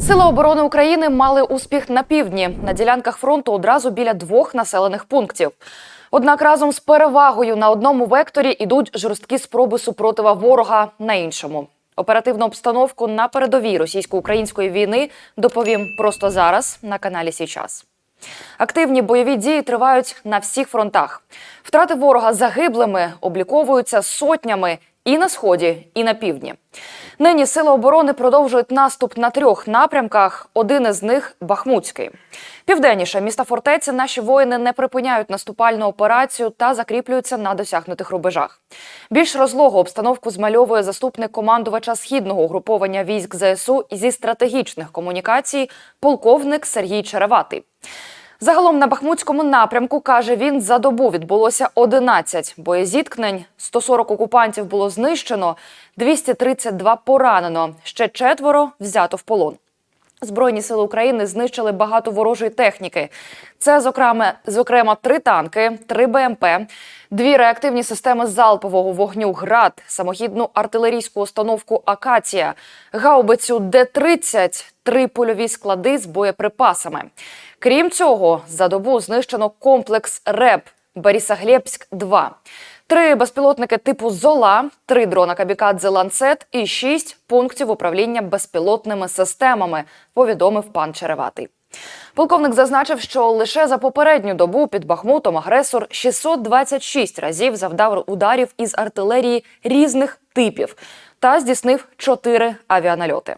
Сили оборони України мали успіх на півдні на ділянках фронту одразу біля двох населених пунктів. Однак разом з перевагою на одному векторі ідуть жорсткі спроби супротива ворога на іншому. Оперативну обстановку на передовій російсько-української війни доповім просто зараз на каналі Січас. Активні бойові дії тривають на всіх фронтах. Втрати ворога загиблими обліковуються сотнями і на сході, і на півдні. Нині сили оборони продовжують наступ на трьох напрямках. Один із них Бахмутський. Південніше міста фортеці наші воїни не припиняють наступальну операцію та закріплюються на досягнутих рубежах. Більш розлогу обстановку змальовує заступник командувача східного угруповання військ ЗСУ зі стратегічних комунікацій полковник Сергій Череватий. Загалом на Бахмутському напрямку каже він, за добу відбулося 11 боєзіткнень. 140 окупантів було знищено, 232 поранено. Ще четверо взято в полон. Збройні сили України знищили багато ворожої техніки. Це, зокрема, зокрема, три танки, три БМП, дві реактивні системи залпового вогню ГРАД, самохідну артилерійську установку Акація, гаубицю Д-30, три польові склади з боєприпасами. Крім цього, за добу знищено комплекс РЕП Борисоглебськ-2. Три безпілотники типу Зола, три дрона Камікадзе Ланцет і шість пунктів управління безпілотними системами. Повідомив пан Череватий. Полковник зазначив, що лише за попередню добу під Бахмутом агресор 626 разів завдав ударів із артилерії різних типів та здійснив чотири авіанальоти.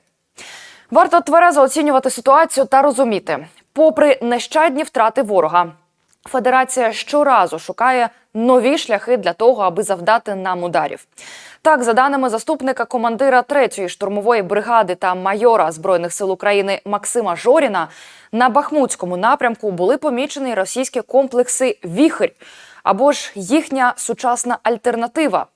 Варто тверезо оцінювати ситуацію та розуміти, попри нещадні втрати ворога, Федерація щоразу шукає нові шляхи для того, аби завдати нам ударів. Так, за даними заступника командира 3-ї штурмової бригади та майора збройних сил України Максима Жоріна, на Бахмутському напрямку були помічені російські комплекси Віхрь або ж їхня сучасна альтернатива,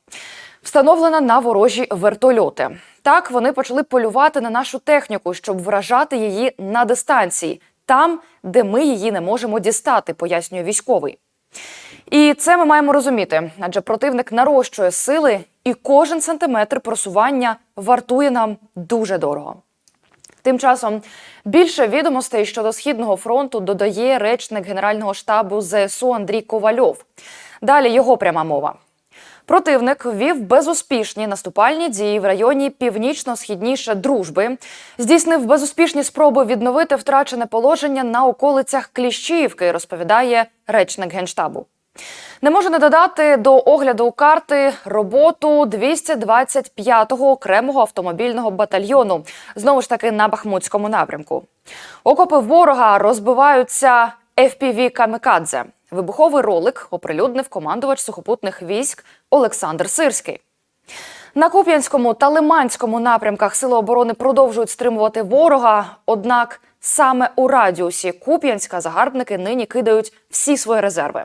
встановлена на ворожі вертольоти. Так вони почали полювати на нашу техніку, щоб вражати її на дистанції, там, де ми її не можемо дістати, пояснює військовий. І це ми маємо розуміти, адже противник нарощує сили, і кожен сантиметр просування вартує нам дуже дорого. Тим часом більше відомостей щодо східного фронту додає речник Генерального штабу ЗСУ Андрій Ковальов. Далі його пряма мова. Противник ввів безуспішні наступальні дії в районі північно-східніше дружби, здійснив безуспішні спроби відновити втрачене положення на околицях Кліщіївки, розповідає речник генштабу. Не можу не додати до огляду карти роботу 225-го окремого автомобільного батальйону, знову ж таки на Бахмутському напрямку. Окопи ворога розбиваються fpv камікадзе. Вибуховий ролик оприлюднив командувач сухопутних військ Олександр Сирський. На Куп'янському та Лиманському напрямках Сили оборони продовжують стримувати ворога. Однак саме у радіусі Куп'янська загарбники нині кидають всі свої резерви.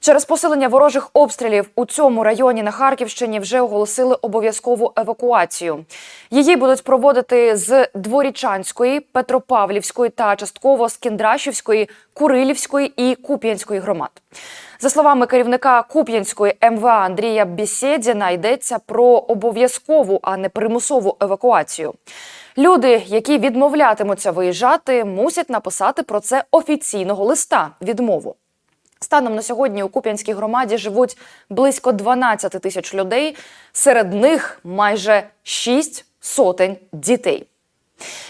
Через посилення ворожих обстрілів у цьому районі на Харківщині вже оголосили обов'язкову евакуацію. Її будуть проводити з Дворічанської, Петропавлівської та частково з Кіндрашівської, Курилівської і Куп'янської громад. За словами керівника Куп'янської МВА Андрія Бісєдіна, йдеться про обов'язкову, а не примусову евакуацію. Люди, які відмовлятимуться виїжджати, мусять написати про це офіційного листа відмову. Станом на сьогодні у Куп'янській громаді живуть близько 12 тисяч людей. Серед них майже 6 сотень дітей.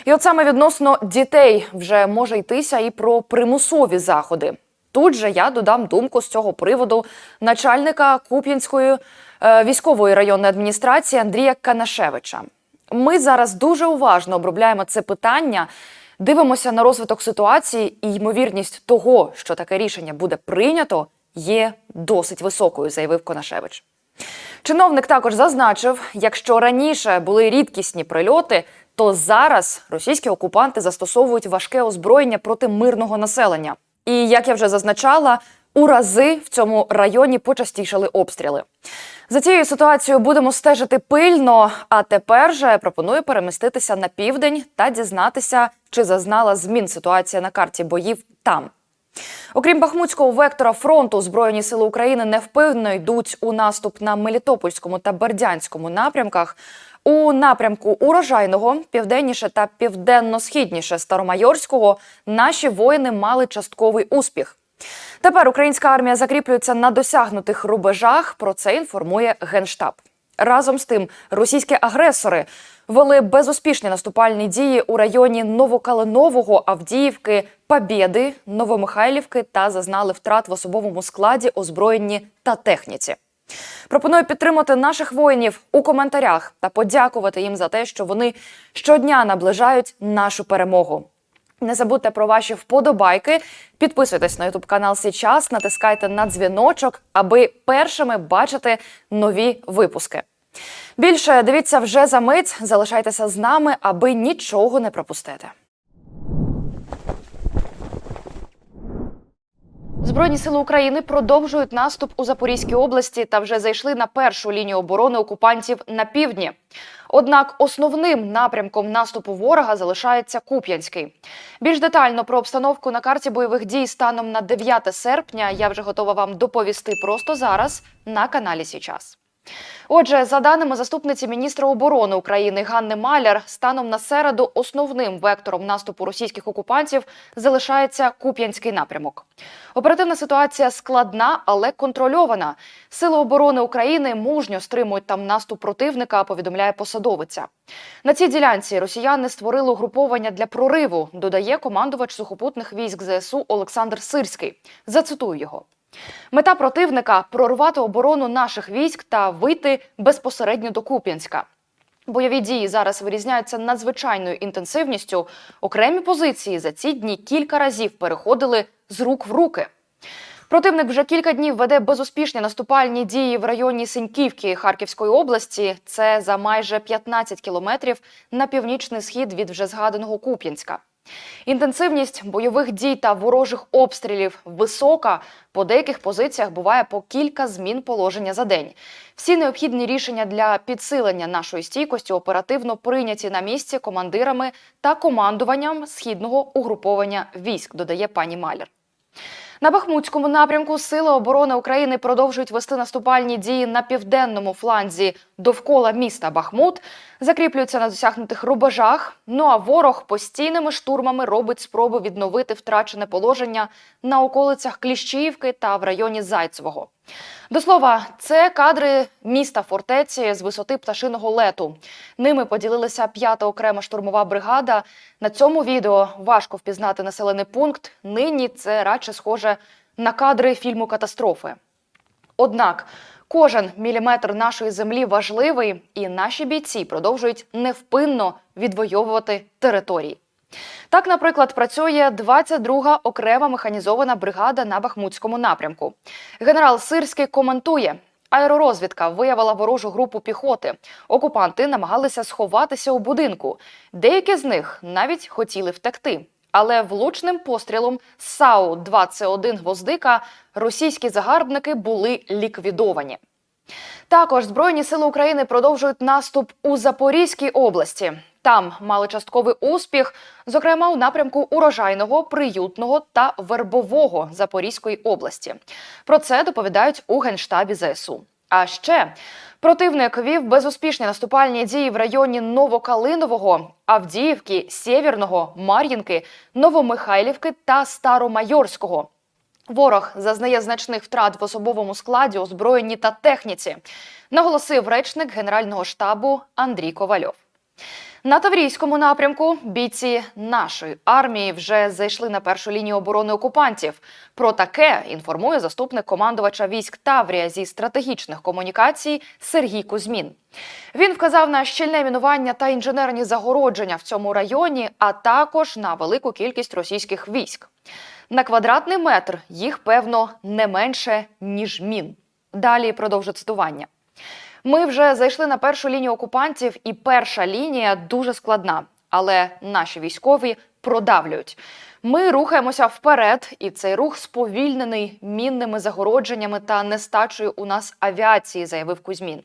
І от саме відносно дітей вже може йтися і про примусові заходи. Тут же я додам думку з цього приводу начальника Куп'янської е, військової районної адміністрації Андрія Канашевича. Ми зараз дуже уважно обробляємо це питання. Дивимося на розвиток ситуації, і ймовірність того, що таке рішення буде прийнято, є досить високою, заявив Конашевич. Чиновник також зазначив, якщо раніше були рідкісні прильоти, то зараз російські окупанти застосовують важке озброєння проти мирного населення. І як я вже зазначала, у рази в цьому районі почастішали обстріли. За цією ситуацією будемо стежити пильно. А тепер же пропоную переміститися на південь та дізнатися, чи зазнала змін ситуація на карті боїв там. Окрім Бахмутського вектора фронту, Збройні сили України невпинно йдуть у наступ на Мелітопольському та Бердянському напрямках. У напрямку урожайного, південніше та південно-східніше Старомайорського наші воїни мали частковий успіх. Тепер українська армія закріплюється на досягнутих рубежах. Про це інформує Генштаб. Разом з тим, російські агресори вели безуспішні наступальні дії у районі Новокалинового, Авдіївки, Побєди, Новомихайлівки та зазнали втрат в особовому складі, озброєнні та техніці. Пропоную підтримати наших воїнів у коментарях та подякувати їм за те, що вони щодня наближають нашу перемогу. Не забудьте про ваші вподобайки. Підписуйтесь на ютуб канал Січас, натискайте на дзвіночок, аби першими бачити нові випуски. Більше дивіться вже за мить. Залишайтеся з нами, аби нічого не пропустити. Збройні сили України продовжують наступ у Запорізькій області та вже зайшли на першу лінію оборони окупантів на півдні. Однак основним напрямком наступу ворога залишається Куп'янський. Більш детально про обстановку на карті бойових дій станом на 9 серпня я вже готова вам доповісти просто зараз на каналі Січас. Отже, за даними заступниці міністра оборони України Ганни Маляр, станом на середу основним вектором наступу російських окупантів залишається Куп'янський напрямок. Оперативна ситуація складна, але контрольована. Сили оборони України мужньо стримують там наступ противника. Повідомляє посадовиця. На цій ділянці росіяни створили угруповання для прориву. Додає командувач сухопутних військ ЗСУ Олександр Сирський. Зацитую його. Мета противника прорвати оборону наших військ та вийти безпосередньо до Куп'янська. Бойові дії зараз вирізняються надзвичайною інтенсивністю. Окремі позиції за ці дні кілька разів переходили з рук в руки. Противник вже кілька днів веде безуспішні наступальні дії в районі Синьківки Харківської області. Це за майже 15 кілометрів на північний схід від вже згаданого Куп'янська. Інтенсивність бойових дій та ворожих обстрілів висока. По деяких позиціях буває по кілька змін положення за день. Всі необхідні рішення для підсилення нашої стійкості оперативно прийняті на місці командирами та командуванням східного угруповання військ, додає пані Маляр. На Бахмутському напрямку Сили оборони України продовжують вести наступальні дії на південному фланзі довкола міста Бахмут, закріплюються на досягнутих рубежах. Ну а ворог постійними штурмами робить спроби відновити втрачене положення на околицях Кліщіївки та в районі Зайцевого. До слова, це кадри міста фортеці з висоти пташиного лету. Ними поділилася п'ята окрема штурмова бригада. На цьому відео важко впізнати населений пункт. Нині це радше схоже на кадри фільму катастрофи. Однак кожен міліметр нашої землі важливий, і наші бійці продовжують невпинно відвоювати території. Так, наприклад, працює 22-га окрема механізована бригада на Бахмутському напрямку. Генерал Сирський коментує. Аеророзвідка виявила ворожу групу піхоти. Окупанти намагалися сховатися у будинку. Деякі з них навіть хотіли втекти. Але влучним пострілом з САУ 2С1 гвоздика російські загарбники були ліквідовані. Також Збройні сили України продовжують наступ у Запорізькій області. Там мали частковий успіх, зокрема у напрямку урожайного, приютного та вербового Запорізької області. Про це доповідають у генштабі ЗСУ. А ще противник вів безуспішні наступальні дії в районі Новокалинового, Авдіївки, Сєвєрного, Мар'їнки, Новомихайлівки та Старомайорського. Ворог зазнає значних втрат в особовому складі, озброєнні та техніці, наголосив речник Генерального штабу Андрій Ковальов. На Таврійському напрямку бійці нашої армії вже зайшли на першу лінію оборони окупантів. Про таке інформує заступник командувача військ Таврія зі стратегічних комунікацій Сергій Кузьмін. Він вказав на щільне мінування та інженерні загородження в цьому районі, а також на велику кількість російських військ. На квадратний метр їх певно не менше ніж мін. Далі продовжу цитування. Ми вже зайшли на першу лінію окупантів, і перша лінія дуже складна, але наші військові продавлюють. Ми рухаємося вперед, і цей рух сповільнений мінними загородженнями та нестачею у нас авіації, заявив Кузьмін.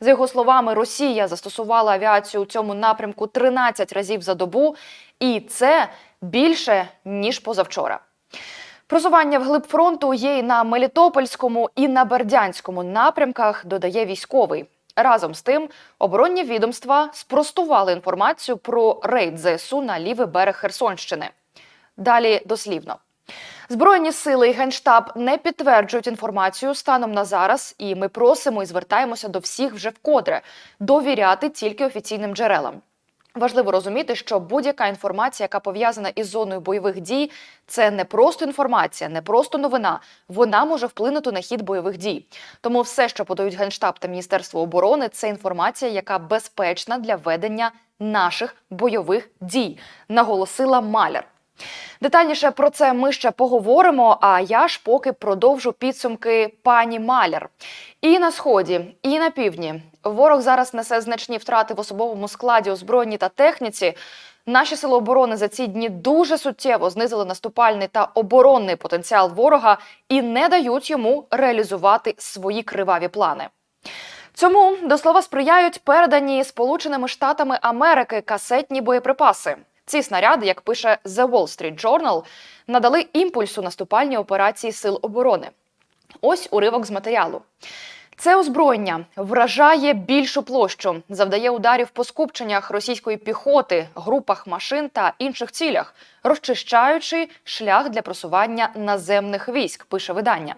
За його словами, Росія застосувала авіацію у цьому напрямку 13 разів за добу, і це більше ніж позавчора. Просування вглиб фронту є і на Мелітопольському, і на Бердянському напрямках, додає військовий. Разом з тим, оборонні відомства спростували інформацію про рейд ЗСУ на лівий берег Херсонщини. Далі дослівно. Збройні сили і генштаб не підтверджують інформацію станом на зараз, і ми просимо і звертаємося до всіх вже вкотре довіряти тільки офіційним джерелам. Важливо розуміти, що будь-яка інформація, яка пов'язана із зоною бойових дій, це не просто інформація, не просто новина. Вона може вплинути на хід бойових дій. Тому все, що подають генштаб та міністерство оборони, це інформація, яка безпечна для ведення наших бойових дій, наголосила Маляр. Детальніше про це ми ще поговоримо. А я ж поки продовжу підсумки пані Маляр. І на сході, і на півдні ворог зараз несе значні втрати в особовому складі, озброєнні та техніці. Наші сили оборони за ці дні дуже суттєво знизили наступальний та оборонний потенціал ворога і не дають йому реалізувати свої криваві плани. Цьому до слова сприяють передані Сполученими Штатами Америки касетні боєприпаси. Ці снаряди, як пише The Wall Street Journal, надали імпульсу наступальній операції сил оборони. Ось уривок з матеріалу. Це озброєння вражає більшу площу, завдає ударів по скупченнях російської піхоти, групах машин та інших цілях, розчищаючи шлях для просування наземних військ, пише видання.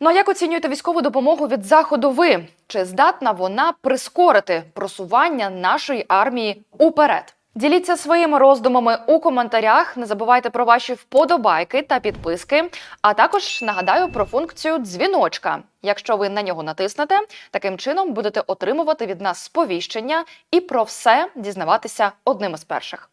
Ну а як оцінюєте військову допомогу від заходу? Ви чи здатна вона прискорити просування нашої армії уперед? Діліться своїми роздумами у коментарях. Не забувайте про ваші вподобайки та підписки. А також нагадаю про функцію дзвіночка. Якщо ви на нього натиснете, таким чином будете отримувати від нас сповіщення і про все дізнаватися одним із перших.